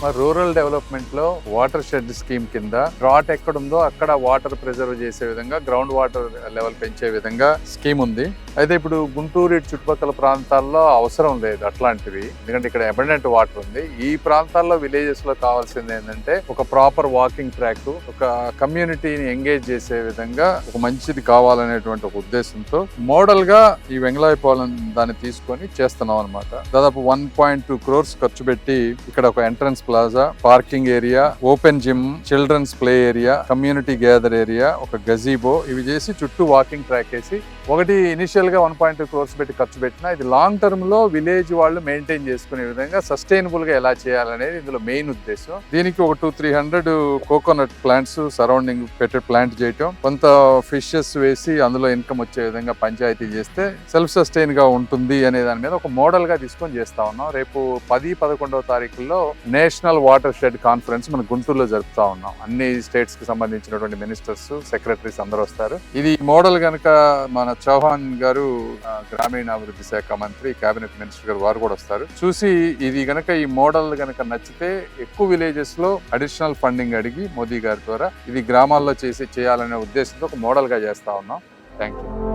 మరి రూరల్ డెవలప్మెంట్లో watershed scheme కింద డ్రాట్ ఎక్కడ ఉందో అక్కడ వాటర్ ప్రిజర్వ్ చేసే విధంగా గ్రౌండ్ వాటర్ లెవెల్ పెంచే విధంగా స్కీమ్ ఉంది. అయితే ఇప్పుడు గుంటూరు ఇటు చుట్టుపక్కల ప్రాంతాల్లో అవసరం లేదు అట్లాంటివి. ఎందుకంటే ఇక్కడ అబండెంట్ వాటర్ ఉంది. ఈ ప్రాంతాల్లో విలేజెస్లో కావాల్సింది ఏంటంటే ఒక ప్రాపర్ వాకింగ్ ట్రాక్ ఒక కమ్యూనిటీని ఎంగేజ్ చేసే విధంగా ఒక మంచిది కావాలనేటువంటి ఒక ఉద్దేశంతో మోడల్గా ఈ వెంగళాయపాలెం దాన్ని తీసుకొని చేస్తున్నాం అనమాట దాదాపు వన్ పాయింట్ టూ క్రోర్స్ ఖర్చు పెట్టి ఇక్కడ ఒక entrance plaza parking area open gym children's play area community gather area ఒక గజీబో ఇవి చేసి చుట్టూ వాకింగ్ ట్రాక్ వేసి ఒకటి ఇనిషియల్గా వన్ పాయింట్ టూ క్రోర్స్ పెట్టి ఖర్చు పెట్టినా ఇది లాంగ్ టర్మ్లో విలేజ్ వాళ్ళు మెయింటైన్ చేసుకునే విధంగా సస్టైనబుల్గా ఎలా చేయాలనేది ఇందులో మెయిన్ ఉద్దేశం. దీనికి ఒక two three hundred coconut plants surrounding పెట్టే ప్లాంట్ చేయటం. కొంత ఫిషెస్ వేసి అందులో ఇన్కమ్ వచ్చే విధంగా పంచాయతీ చేస్తే సెల్ఫ్ సస్టైన్గా ఉంటుంది అనే దాని మీద ఒక మోడల్గా తీసుకొని చేస్తా ఉన్నాం. రేపు పది పదకొండవ తారీఖుల్లో నేషనల్ వాటర్ షెడ్ కాన్ఫరెన్స్ మన గుంటూరులో జరుపుతా ఉన్నాం. అన్ని స్టేట్స్కి సంబంధించినటువంటి మినిస్టర్స్ సెక్రటరీస్ అందరూ వస్తారు. ఇది మోడల్ కనుక మన చౌహాన్ గారు గ్రామీణాభివృద్ధి శాఖ మంత్రి కేబినెట్ మినిస్టర్ గారు వారు కూడా వస్తారు. చూసి ఇది గనక ఈ మోడల్ గనక నచ్చితే ఎక్కువ విలేజెస్లో అడిషనల్ ఫండింగ్ అడిగి మోదీ గారి ద్వారా ఇది గ్రామాల్లో చేసి చేయాలనే ఉద్దేశంతో ఒక మోడల్గా చేస్తా ఉన్నాం. Thank you